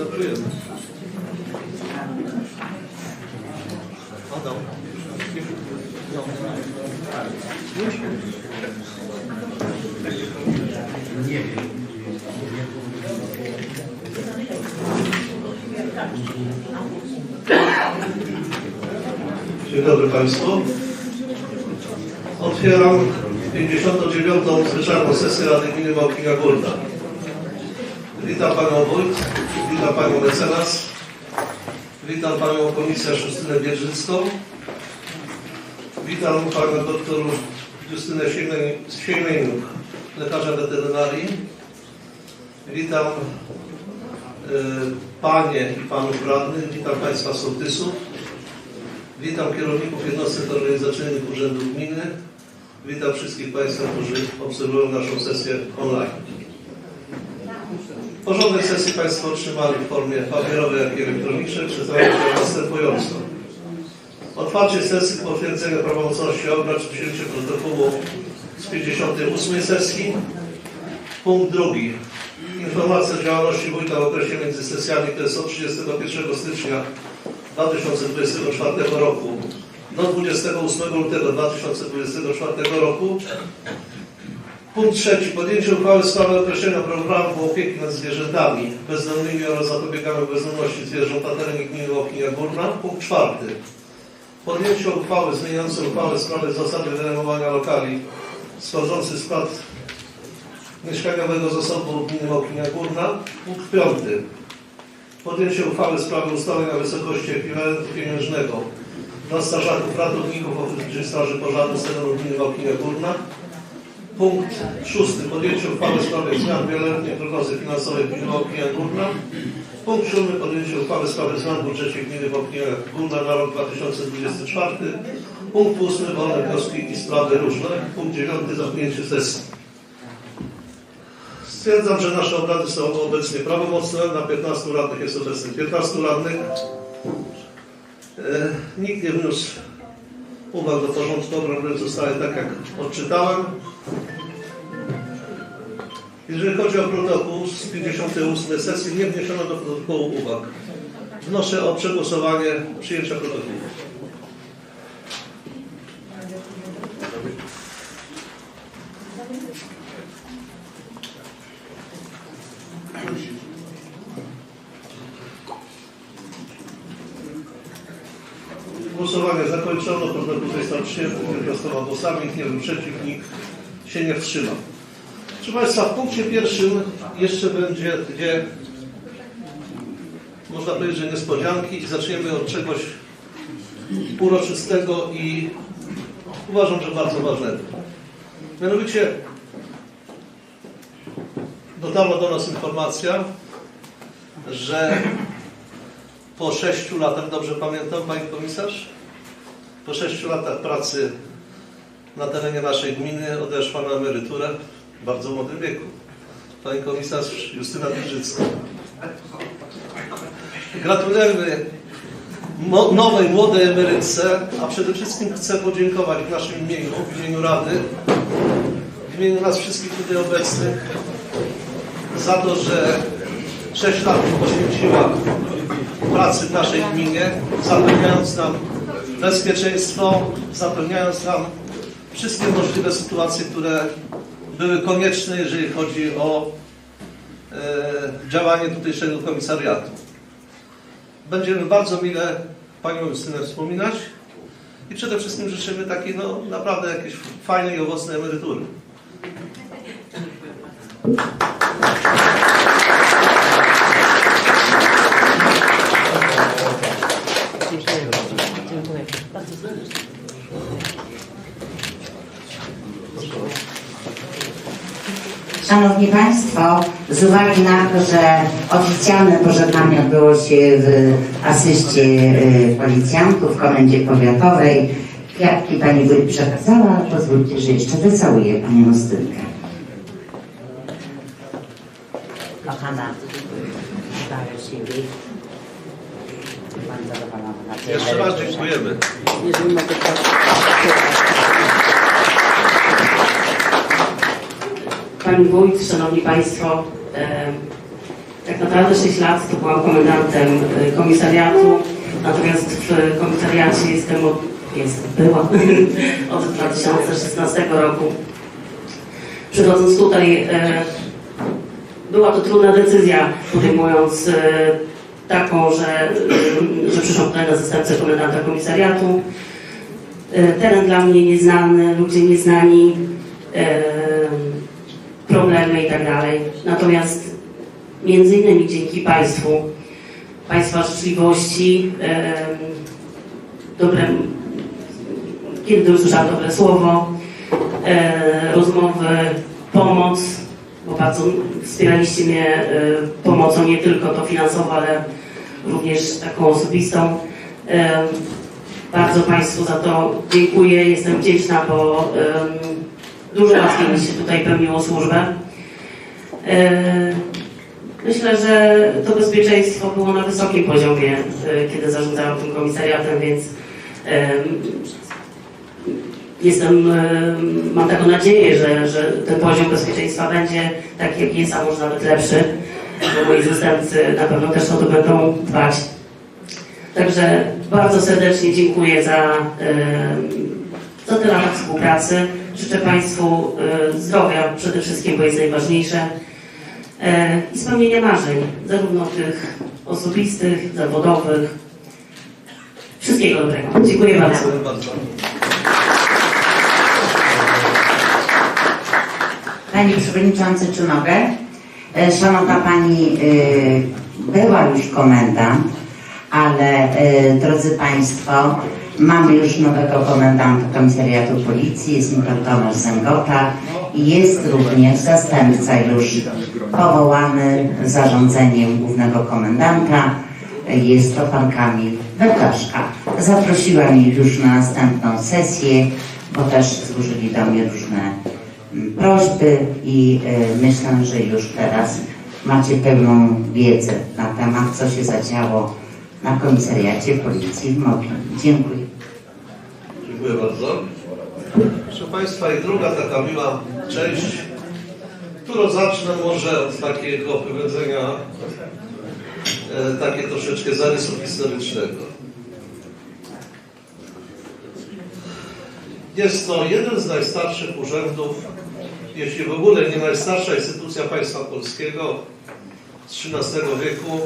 Startujemy. Adam. Dzień dobry Państwu. Otwieram 59. zwyczajną sesję Rady Gminy Małkinia Górna. Witam Panią Wójt, witam Panią Mecenas, witam Panią Komisarz Justynę Bierzycką, witam Panią Doktor Justynę Siemieniuk, lekarza weterynarii, witam y, Panie i Panów Radnych, witam Państwa sołtysów, Witam kierowników jednostek organizacyjnych Urzędu Gminy. Witam wszystkich Państwa, którzy obserwują naszą sesję online. Porządek sesji Państwo otrzymali w formie papierowej, jak i elektronicznej. Się następująco. Otwarcie sesji, potwierdzenie prawomocności obrad, przyjęcie protokołu z 58 sesji. Punkt drugi. Informacja o działalności wójta w okresie między sesjami, to jest od 31 stycznia 2024 roku do 28 lutego 2024 roku. Punkt trzeci. Podjęcie uchwały w sprawie określenia programu opieki nad zwierzętami bezdomnymi oraz zapobieganiu bezdomności zwierząt na terenie gminy Łokinia Górna. Punkt czwarty. Podjęcie uchwały zmieniającej uchwałę w sprawie zasady wynajmowania lokali sporządzący skład mieszkaniowego zasobu gminy Łokinia Górna. Punkt piąty podjęcie uchwały w sprawie ustalenia wysokości ekwiwalentu pieniężnego dla strażaków, ratowników ochotniczych straży pożarnych z terenu gminy Wałkinia Górna. Punkt szósty. Podjęcie uchwały w sprawie zmian wieloletniej prognozy finansowej gminy Wałkinia Górna. Punkt siódmy. Podjęcie uchwały w sprawie zmian w budżecie gminy Wałkinia Górna na rok 2024. Punkt ósmy. Wolne wnioski i sprawy różne. Punkt dziewiąty. Zamknięcie sesji. Stwierdzam, że nasze obrady są obecnie prawomocne. Na 15 radnych jest obecnych 15 radnych. E, nikt nie wniósł uwag do porządku obrad, zostaje tak, jak odczytałem. Jeżeli chodzi o protokół z 58 sesji, nie wniesiono do protokołu uwag. Wnoszę o przegłosowanie przyjęcia protokołu. Głosowanie zakończono, protokół został przyjęty 15 głosami, nie był przeciw, się nie wstrzymał. Proszę Państwa, w punkcie pierwszym jeszcze będzie dwie, można powiedzieć, że niespodzianki zaczniemy od czegoś uroczystego i uważam, że bardzo ważnego. Mianowicie dotarła do nas informacja, że po sześciu latach, dobrze pamiętam Pani Komisarz? Po sześciu latach pracy na terenie naszej gminy odeszła na emeryturę w bardzo młodym wieku. Pani Komisarz Justyna Wierzycka. Gratulujemy nowej, młodej emerytce, a przede wszystkim chcę podziękować w naszym imieniu, w imieniu Rady, w imieniu nas wszystkich tutaj obecnych za to, że 6 lat poświęciła pracy w naszej gminie, zapewniając nam bezpieczeństwo, zapewniając nam wszystkie możliwe sytuacje, które były konieczne, jeżeli chodzi o e, działanie tutejszego komisariatu. Będziemy bardzo mile Panią Justynę wspominać i przede wszystkim życzymy takiej no, naprawdę jakiejś fajnej i owocnej emerytury. Dziękuję bardzo. Dziękuję bardzo serdecznie. Szanowni Państwo, z uwagi na to, że oficjalne pożegnanie odbyło się w asyście y, policjantów w komendzie powiatowej, kwiatki Pani Wójt przekazała, pozwólcie, że jeszcze wycałuję Panią Ostynkę. Kochana, bardzo zadowolona. Jeszcze raz dziękujemy. Jeżeli mogę prosić. Pani Wójt, Szanowni Państwo, e, tak naprawdę 6 lat to byłam komendantem e, komisariatu, natomiast w komisariacie jestem od, jest, byłam od 2016 roku. Przychodząc tutaj, e, była to trudna decyzja, podejmując taką, że, że przyszłam tutaj na zastępcę komendanta komisariatu. Teren dla mnie nieznany, ludzie nieznani, tak dalej. Natomiast między innymi dzięki Państwu, Państwa życzliwości, e, dobrem, kiedy usłyszałam dobre słowo, e, rozmowy, pomoc, bo bardzo wspieraliście mnie e, pomocą nie tylko to finansową, ale również taką osobistą. E, bardzo Państwu za to dziękuję, jestem wdzięczna, bo dużo łatwiej mi się tutaj pełniło służbę. E, Myślę, że to bezpieczeństwo było na wysokim poziomie, e, kiedy zarządzałam tym komisariatem, więc em, jestem, em, mam taką nadzieję, że, że ten poziom bezpieczeństwa będzie taki, jaki jest, a może nawet lepszy, bo moi zastępcy na pewno też o to będą dbać. Także bardzo serdecznie dziękuję za, za te lata współpracy. Życzę Państwu e, zdrowia przede wszystkim, bo jest najważniejsze i spełnienia marzeń, zarówno tych osobistych, zawodowych. Wszystkiego dobrego. Dziękuję bardzo. Dziękuję bardzo. Panie Przewodniczący, czy mogę? E, Szanowna Pani, e, była już komendant, ale e, drodzy Państwo, mamy już nowego komendanta Komisariatu Policji, jest nim pan Tomasz Zęgota i jest również zastępca już powołany zarządzeniem głównego komendanta. Jest to pan Kamil Wetaszka. Zaprosiłam ich już na następną sesję, bo też złożyli do mnie różne mm, prośby i e, myślę, że już teraz macie pełną wiedzę na temat, co się zadziało na komisariacie policji w Moginie. Dziękuję. Dziękuję bardzo. Proszę Państwa, i druga taka miła część, którą zacznę może od takiego powiedzenia, e, takie troszeczkę zarysu historycznego. Jest to jeden z najstarszych urzędów, jeśli w ogóle nie najstarsza instytucja państwa polskiego z XIII wieku,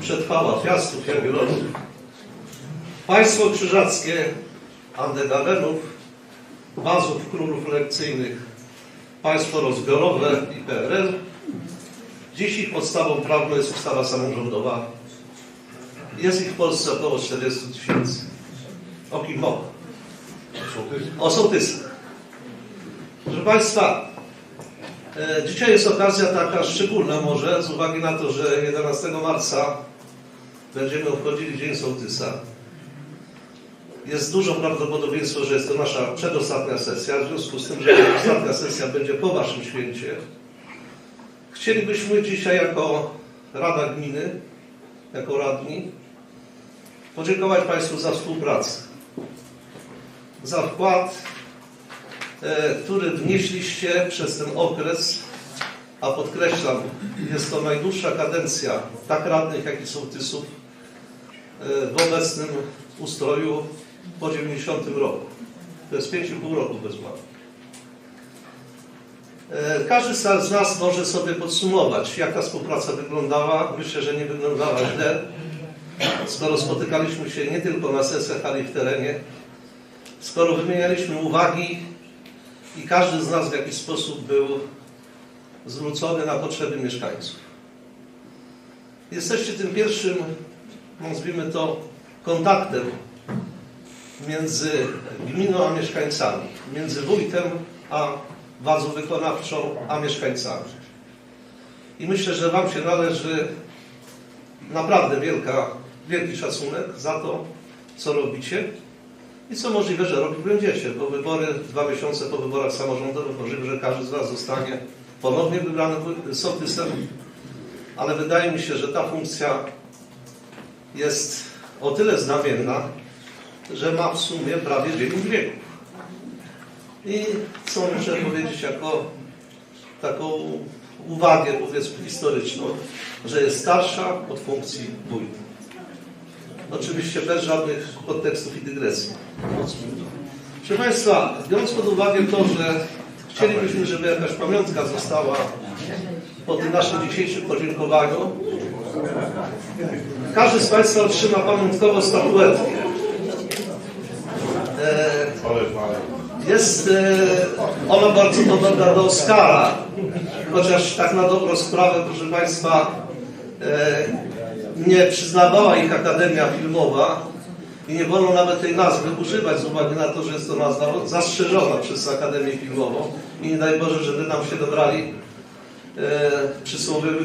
przetrwała Piastów, Jagiellonów. Państwo krzyżackie Andegawenów, Bazów Królów Lekcyjnych, państwo rozbiorowe i PRL. Dziś ich podstawą prawną jest ustawa samorządowa. Jest ich w Polsce około 40 tysięcy. O kim mowa? O sołtysach. Proszę Państwa, e, dzisiaj jest okazja taka szczególna może z uwagi na to, że 11 marca będziemy obchodzili Dzień Sołtysa. Jest dużo prawdopodobieństwo, że jest to nasza przedostatnia sesja. W związku z tym, że ostatnia sesja będzie po Waszym święcie, chcielibyśmy dzisiaj jako Rada Gminy, jako radni, podziękować Państwu za współpracę, za wkład, e, który wnieśliście przez ten okres, a podkreślam, jest to najdłuższa kadencja tak radnych, jak i sołtysów e, w obecnym ustroju po 90 roku. To jest 5,5 roku bez mała. E, Każdy z nas może sobie podsumować, jak ta współpraca wyglądała. Myślę, że nie wyglądała źle, skoro spotykaliśmy się nie tylko na sesjach, ale i w terenie, skoro wymienialiśmy uwagi i każdy z nas w jakiś sposób był zwrócony na potrzeby mieszkańców. Jesteście tym pierwszym, nazwijmy to, kontaktem między gminą a mieszkańcami, między wójtem a władzą wykonawczą, a mieszkańcami. I myślę, że Wam się należy naprawdę wielka, wielki szacunek za to, co robicie i co możliwe, że robić będziecie, bo wybory dwa miesiące po wyborach samorządowych możliwe, że każdy z Was zostanie ponownie wybrany sołtysem, ale wydaje mi się, że ta funkcja jest o tyle znamienna, że ma w sumie prawie 9 wieków. I co muszę powiedzieć jako taką uwagę powiedzmy historyczną, że jest starsza od funkcji wójta. Oczywiście bez żadnych podtekstów i dygresji. Proszę Państwa, biorąc pod uwagę to, że chcielibyśmy, żeby jakaś pamiątka została po tym naszym dzisiejszym podziękowaniu, każdy z Państwa otrzyma pamiątkową statuetkę. E, jest e, ona bardzo podobna do Oscara, chociaż tak na dobrą sprawę, proszę Państwa, e, nie przyznawała ich Akademia Filmowa i nie wolno nawet tej nazwy używać z uwagi na to, że jest to nazwa zastrzeżona przez Akademię Filmową i nie daj Boże, żeby nam się dobrali e, przysłowiowy